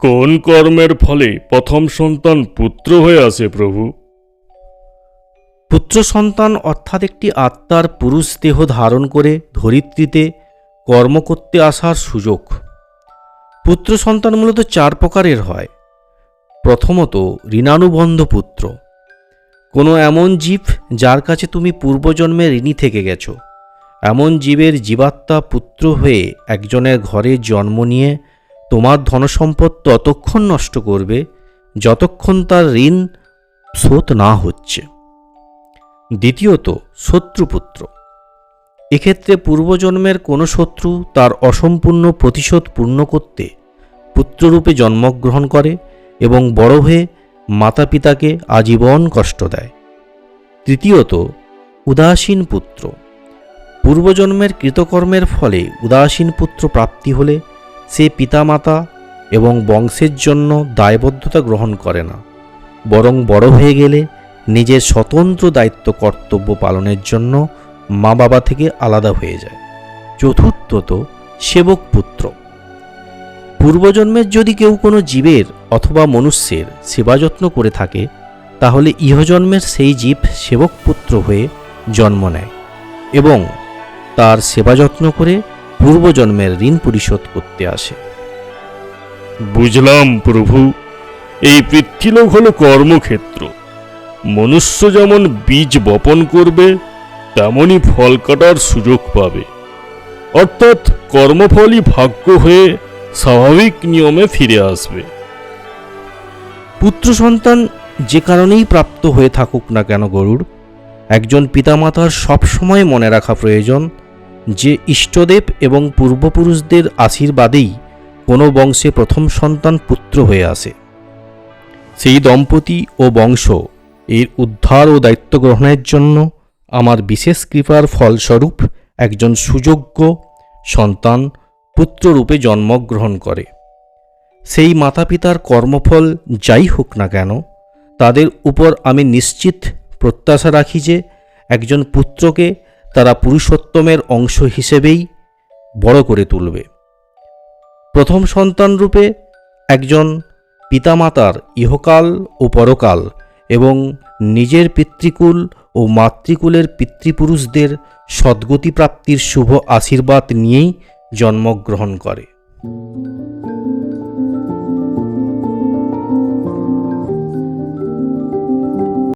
কোন কর্মের ফলে প্রথম সন্তান পুত্র হয়ে আসে প্রভু? পুত্র সন্তান অর্থাৎ একটি আত্মার পুরুষ দেহ ধারণ করে ধরিত্রীতে কর্ম করতে আসার সুযোগ। পুত্র সন্তান মূলত চার প্রকারের হয়। প্রথমত, ঋণানুবন্ধ পুত্র। কোনো এমন জীব যার কাছে তুমি পূর্বজন্মে ঋণী থেকে গেছো। এমন জীবের জীবাত্মা পুত্র হয়ে একজনের ঘরে জন্ম নিয়ে তোমার ধনসম্পদ ততক্ষণ নষ্ট করবে যতক্ষণ তার ঋণ শোধ না হচ্ছে। দ্বিতীয়ত, শত্রুপুত্র। এক্ষেত্রে পূর্বজন্মের কোনো শত্রু তার অসম্পূর্ণ প্রতিশোধ পূর্ণ করতে পুত্ররূপে জন্মগ্রহণ করে এবং বড় হয়ে মাতা পিতাকে আজীবন কষ্ট দেয়। তৃতীয়ত, উদাসীন পুত্র। পূর্বজন্মের কৃতকর্মের ফলে উদাসীন পুত্র প্রাপ্তি হলে সে পিতামাতা এবং বংশের জন্য দায়বদ্ধতা গ্রহণ করে না, বরং বড় হয়ে গেলে নিজের স্বতন্ত্র দায়িত্ব কর্তব্য পালনের জন্য মা বাবা থেকে আলাদা হয়ে যায়। চতুর্থত, সেবক পুত্র। পূর্বজন্মের যদি কেউ কোনো জীবের অথবা মনুষ্যের সেবা যত্ন করে থাকে, তাহলে ইহজন্মের সেই জীব সেবক পুত্র হয়ে জন্ম নেয় এবং তার সেবা যত্ন করে পূর্বজন্মের ঋণ পরিশোধ করতে আসে। বুঝলাম প্রভু। এই পৃথ্বীলোক হলো কর্মক্ষেত্র। মনুষ্য যেমন বীজ বপন করবে তেমনই ফল কাটার সুযোগ পাবে। অর্থাৎ কর্মফলই ভাগ্য হয়ে স্বাভাবিক নিয়মে ফিরে আসবে। পুত্র সন্তান যে কারণেই প্রাপ্ত হয়ে থাকুক না কেন গরুড় একজন পিতামাতার সবসময় মনে রাখা প্রয়োজন যে ইষ্টদেব এবং পূর্বপুরুষদের আশীর্বাদেই কোনো বংশে প্রথম সন্তান পুত্র হয়ে আসে। সেই দম্পতি ও বংশ এর উদ্ধার ও দায়িত্ব গ্রহণের জন্য আমার বিশেষ কৃপার ফলস্বরূপ একজন সুযোগ্য সন্তান পুত্ররূপে জন্মগ্রহণ করে। সেই মাতা পিতার কর্মফল যাই হোক না কেন, তাদের উপর আমি নিশ্চিত প্রত্যাশা রাখি যে একজন পুত্রকে তারা পুরুষোত্তমের অংশ হিসেবেই বড় করে তুলবে। প্রথম সন্তান রূপে একজন পিতামাতার ইহকাল ও পরকাল এবং নিজের পিতৃকুল ও মাতৃকুলের পিতৃপুরুষদের সদ্গতি প্রাপ্তির শুভ আশীর্বাদ নিয়েই জন্মগ্রহণ করে।